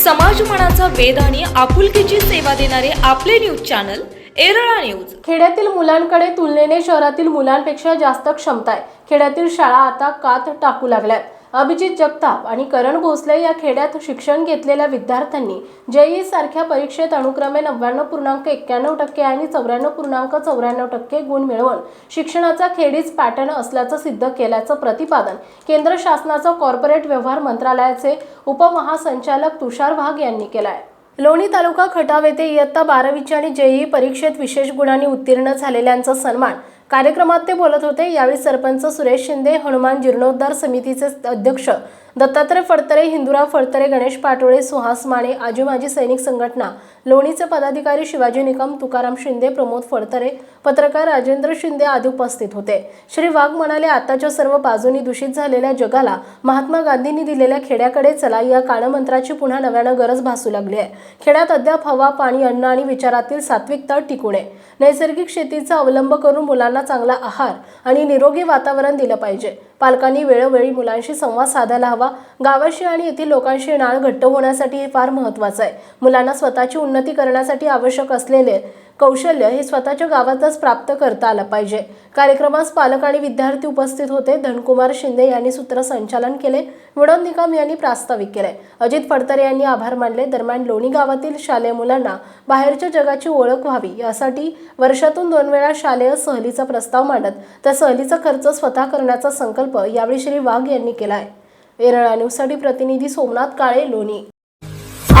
समाज मनाचा वेध आणि आपुलकीची सेवा देणारे आपले न्यूज चॅनल एरळा न्यूज खेड्यातील मुलांकडे तुलनेने शहरातील मुलांपेक्षा जास्त क्षमता आहे खेड्यातील शाळा आता कात टाकू लागल्यात. अभिजित जगताप आणि करण भोसले या खेड्यात शिक्षण घेतलेल्या विद्यार्थ्यांनी जेई सारख्या परीक्षेत अनुक्रमे नव्याण्णव पूर्णांक एक्क्याण्णव टक्के आणि चौऱ्याण्णव पूर्णांक चौऱ्याण्णव टक्के गुण मिळवून शिक्षणाचा खेडीच पॅटर्न असल्याचं सिद्ध केल्याचं प्रतिपादन केंद्र शासनाचं कॉर्पोरेट व्यवहार मंत्रालयाचे उपमहासंचालक तुषार वाघ यांनी केलं आहे लोणी तालुका खटाव येथे इयत्ता बारावीच्या आणि जेईई परीक्षेत विशेष गुणांनी उत्तीर्ण झालेल्यांचा सन्मान कार्यक्रमात ते बोलत होते. यावेळी सरपंच सुरेश शिंदे हनुमान जीर्णोद्धार समितीचे अध्यक्ष दत्तात्रय फडतरे हिंदुराव फडतरे गणेश पाटोळे सुहास माने आजी माजी सैनिक संघटना लोणीचे पदाधिकारी शिवाजी निकम तुकाराम शिंदे प्रमोद फडतरे पत्रकार राजेंद्र शिंदे आदी उपस्थित होते. श्री वाघ म्हणाले आताच्या सर्व बाजूनी दूषित झालेल्या जगाला महात्मा गांधींनी दिलेल्या खेड्याकडे चला या काळमंत्राची पुन्हा नव्यानं गरज भासू लागली आहे. खेड्यात अद्याप हवा पाणी अन्न आणि विचारातील सात्विकता टिकू नये नैसर्गिक शेतीचा अवलंब करून मुलांना चांगला आहार आणि निरोगी वातावरण दिलं पाहिजे. पालकांनी वेळोवेळी मुलांशी संवाद साधायला हवा. गावाशी आणि येथील लोकांशी नाळ घट्ट होण्यासाठी हे फार महत्त्वाचं आहे. मुलांना स्वतःची उन्नती करण्यासाठी आवश्यक असलेले कौशल्य हे स्वतःच्या गावातच प्राप्त करता आलं पाहिजे. कार्यक्रमास पालक आणि विद्यार्थी उपस्थित होते. धनकुमार शिंदे यांनी सूत्रसंचालन केले. विनोद निकम यांनी प्रास्ताविक केले. अजित फडतरे यांनी आभार मानले. दरम्यान लोणी गावातील शालेय मुलांना बाहेरच्या जगाची ओळख व्हावी यासाठी वर्षातून दोन वेळा शालेय सहलीचा प्रस्ताव मांडत त्या सहलीचा खर्च स्वतः करण्याचा संकल्प यावेळी श्री वाघ यांनी केला आहे वेरळा न्यूजसाठी प्रतिनिधी सोमनाथ काळे लोणी.